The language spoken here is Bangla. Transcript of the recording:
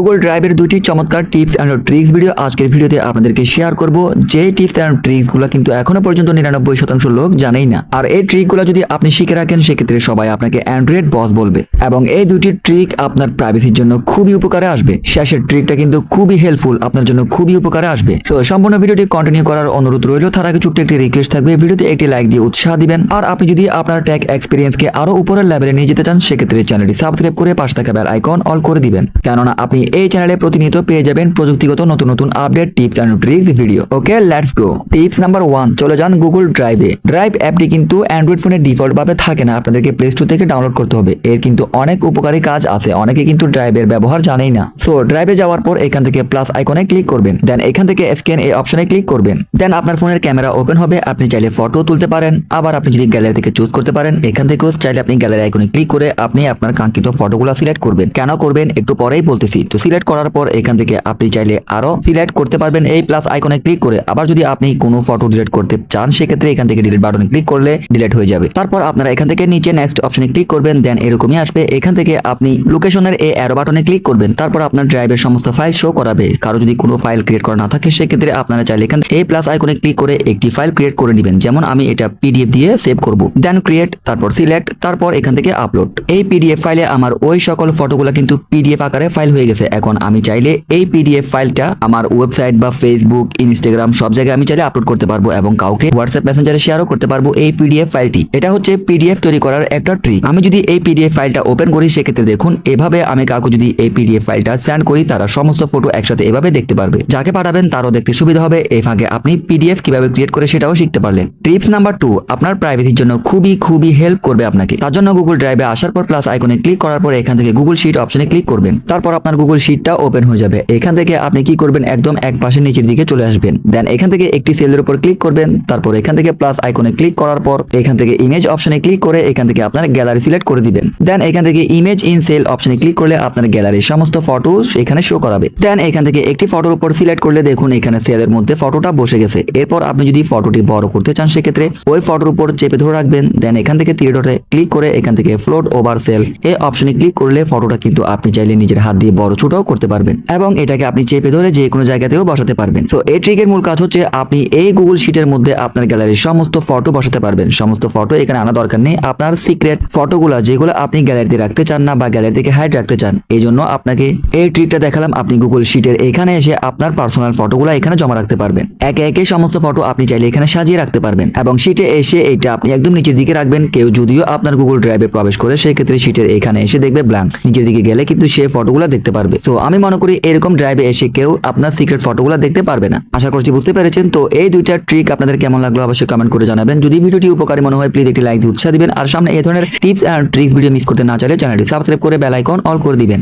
গুগল ড্রাইভের দুটি চমৎকার টিপস অ্যান্ড ট্রিক্স ভিডিও আজকের ভিডিওতে আপনাদেরকে শেয়ার করব। যে টিপস অ্যান্ড ট্রিক্সগুলো কিন্তু এখনও পর্যন্ত নিরানব্বই শতাংশ লোক জানেই না। আর এই ট্রিকগুলো যদি আপনি শিখে রাখেন, সেক্ষেত্রে সবাই আপনাকে অ্যান্ড্রয়েড বস বলবে। এবং এই দুটি ট্রিক আপনার প্রাইভেসির জন্য খুবই উপকারে আসবে। শেষের ট্রিকটা কিন্তু খুবই হেল্পফুল আপনার জন্য খুবই উপকারে আসবে। তো সম্পূর্ণ ভিডিওটি কন্টিনিউ করার অনুরোধ রইল। তার আগে ছোট্ট একটি রিকোয়েস্ট থাকবে। ভিডিওতে একটি লাইক দিয়ে উৎসাহ দিবেন। আর আপনি যদি আপনার ট্যাক এক্সপিরিয়েন্সকে আরও উপরের লেভেলে নিয়ে যেতে চান, সেক্ষেত্রে চ্যানেলটি সাবস্ক্রাইব করে পাশে থাকা বেল আইকন অল করে দিবেন। কেননা আপনি এই চ্যানেলে প্রতিনিয়ত পেয়ে যাবেন প্রযুক্তিগত নতুন নতুন update tips and tricks video okay let's go tips number one চলে যান গুগল ড্রাইভে ড্রাইভ অ্যাপটি কিন্তু অ্যান্ড্রয়েড ফোনে ডিফল্ট ভাবে থাকে না, আপনাদেরকে প্লে স্টোর থেকে ডাউনলোড করতে হবে। এর কিন্তু অনেক উপকারী কাজ আছে, অনেকে কিন্তু ড্রাইভের ব্যবহার জানেই না। সো ড্রাইভে যাওয়ার পর এখান থেকে প্লাস আইকনে ক্লিক করবেন। দেন এখান থেকে স্ক্যান এই অপশনে ক্লিক করবেন। দেন আপনার ফোনের ক্যামেরা ওপেন হবে, আপনি চাইলে ফটো তুলতে পারেন। আবার আপনি যদি গ্যালারি থেকে চুজ করতে পারেন, এখান থেকেও চাইলে আপনি গ্যালারি আইকনে ক্লিক করে আপনি আপনার কাঙ্ক্ষিত ফটোগুলো সিলেক্ট করবেন। কেন করবেন? একটু পরেই বলতেছি। সিলেক্ট করার পর এখান থেকে আপনি চাইলে আরও সিলেক্ট করতে পারবেন। এই প্লাস আইকনে ক্লিক করে আবার যদি আপনি কোনো ফটো ডিলিট করতে চান, সেক্ষেত্রে এখান থেকে ডিলিট বাটনে ক্লিক করলে ডিলিট হয়ে যাবে। তারপর আপনারা এখান থেকে নিচে নেক্সট অপশনে ক্লিক করবেন দেন এরকমই আসবে। এখান থেকে আপনি লোকেশনের এই অ্যারো বাটনে ক্লিক করবেন। তারপর আপনার ড্রাইভের সমস্ত ফাইল শো করাবে। কারও যদি কোনো ফাইল ক্রিয়েট করা না থাকে, সেক্ষেত্রে আপনারা চাইলে এখান এই প্লাস আইকনে ক্লিক করে একটি ফাইল ক্রিয়েট করে নেবেন। যেমন আমি এটা পিডিএফ দিয়ে সেভ করব। দেন ক্রিয়েট তারপর সিলেক্ট তারপর এখান থেকে আপলোড এই পিডিএফ ফাইলে আমার ওই সকল ফটোগুলো কিন্তু পিডিএফ আকারে ফাইল হয়ে গেছে। এখন আমি চাইলে এই পিডিএফ ফাইলটা আমার ওয়েবসাইট বা ফেসবুক ইনস্টাগ্রাম সব জায়গায় আমি চাইলে আপলোড করতে পারব এবং কাউকে হোয়াটসঅ্যাপ মেসেঞ্জারে শেয়ারও করতে পারব এই পিডিএফ ফাইলটি। এটা হচ্ছে পিডিএফ তৈরি করার একটা ট্রিক আমি যদি এই পিডিএফ ফাইলটা ওপেন করি, সেক্ষেত্রে দেখুন, এভাবে আমি কাউকে যদি এই পিডিএফ ফাইলটা সেন্ড করি, তারা সমস্ত ফটো একসাথে এভাবে দেখতে পারবে। যাকে পাঠাবেন, তারও দেখতে সুবিধা হবে। এই ফাঁকে আপনি পিডিএফ কীভাবে ক্রিয়েট করে সেটাও শিখতে পারলেন। টিপস নাম্বার টু আপনার প্রাইভেসির জন্য খুবই খুবই হেল্প করবে আপনাকে। তার জন্য গুগল ড্রাইভে আসার পর প্লাস আইকনে ক্লিক করার পর এখান থেকে গুগল শিট অপশনে ক্লিক করবেন। তারপর আপনার গুগল শিটটা ওপেন হয়ে যাবে। এখান থেকে আপনি কি করবেন? একদম এক পাশে নিচের দিকে চলে আসবেন। দেন এখান থেকে একটি সেলের উপর ক্লিক করবেন। তারপর এখান থেকে প্লাস আইকনে ক্লিক করার পর এখান থেকে ইমেজ অপশনে ক্লিক করে এখান থেকে আপনার গ্যালারি সিলেক্ট করে দিবেন। দেন এখান থেকে ইমেজ ইন সেল অপশনে ক্লিক করলে আপনার গ্যালারির সমস্ত ফটো এখানে শো করাবে। দেন এখান থেকে একটি ফটোর উপর সিলেক্ট করলে দেখুন এখানে সেলের মধ্যে ফটোটা বসে গেছে। এরপর আপনি যদি ফটোটি বড় করতে চান সেক্ষেত্রে ওই ফটোর উপর চেপে ধরে রাখবেন। দেন এখান থেকে থ্রি ক্লিক করে এখান থেকে ফ্লোট ওভার সেল এই অপশনে ক্লিক করলে ফটোটা কিন্তু আপনি চাইলে নিজের হাত দিয়ে বড় ছোটও করতে পারবেন এবং এটাকে আপনি চেপে ধরে যে কোনো জায়গাতেও বসাতে পারবেন। সো এই ট্রিকের মূল কাজ হচ্ছে আপনি এই গুগল শিটের মধ্যে আপনার গ্যালারির সমস্ত ফটো বসাতে পারবেন। সমস্ত ফটো এখানে আনা দরকার নেই। আপনার সিক্রেট ফটোগুলো যেগুলো আপনি গ্যালারিতে রাখতে চান না বা গ্যালারি থেকে হাইড রাখতে চান, এই জন্য আপনাকে এই ট্রিকটা দেখালাম। আপনি গুগল শিটের এখানে এসে আপনার পার্সোনাল ফটোগুলো এখানে জমা রাখতে পারবেন। একে একে সমস্ত ফটো আপনি চাইলে এখানে সাজিয়ে রাখতে পারবেন এবং শিটে এসে এটা আপনি একদম নিচের দিকে রাখবেন। কেউ যদিও আপনার গুগল ড্রাইভে প্রবেশ করে, সেক্ষেত্রে শিটের এখানে এসে দেখবে ব্ল্যাঙ্ক নিচের দিকে গেলে কিন্তু সে ফটোগুলো দেখতে পারবে। তো আমি মনে করি এরকম ড্রাইভে এসে কেউ আপনার সিক্রেট ফটোগুলো দেখতে পারবে না। আশা করছি বুঝতে পেরেছেন। তো এই দুইটা ট্রিক আপনাদের কেমন লাগল অবশ্যই কমেন্ট করে জানাবেন। যদি ভিডিওটি উপকারী মনে হয় প্লিজ একটি লাইক দিয়ে উৎসাহ দিবেন। আর সামনে এই ধরনের tips and tricks video miss করতে না চাইলে চ্যানেলটি সাবস্ক্রাইব করে বেল আইকন অল করে দিবেন।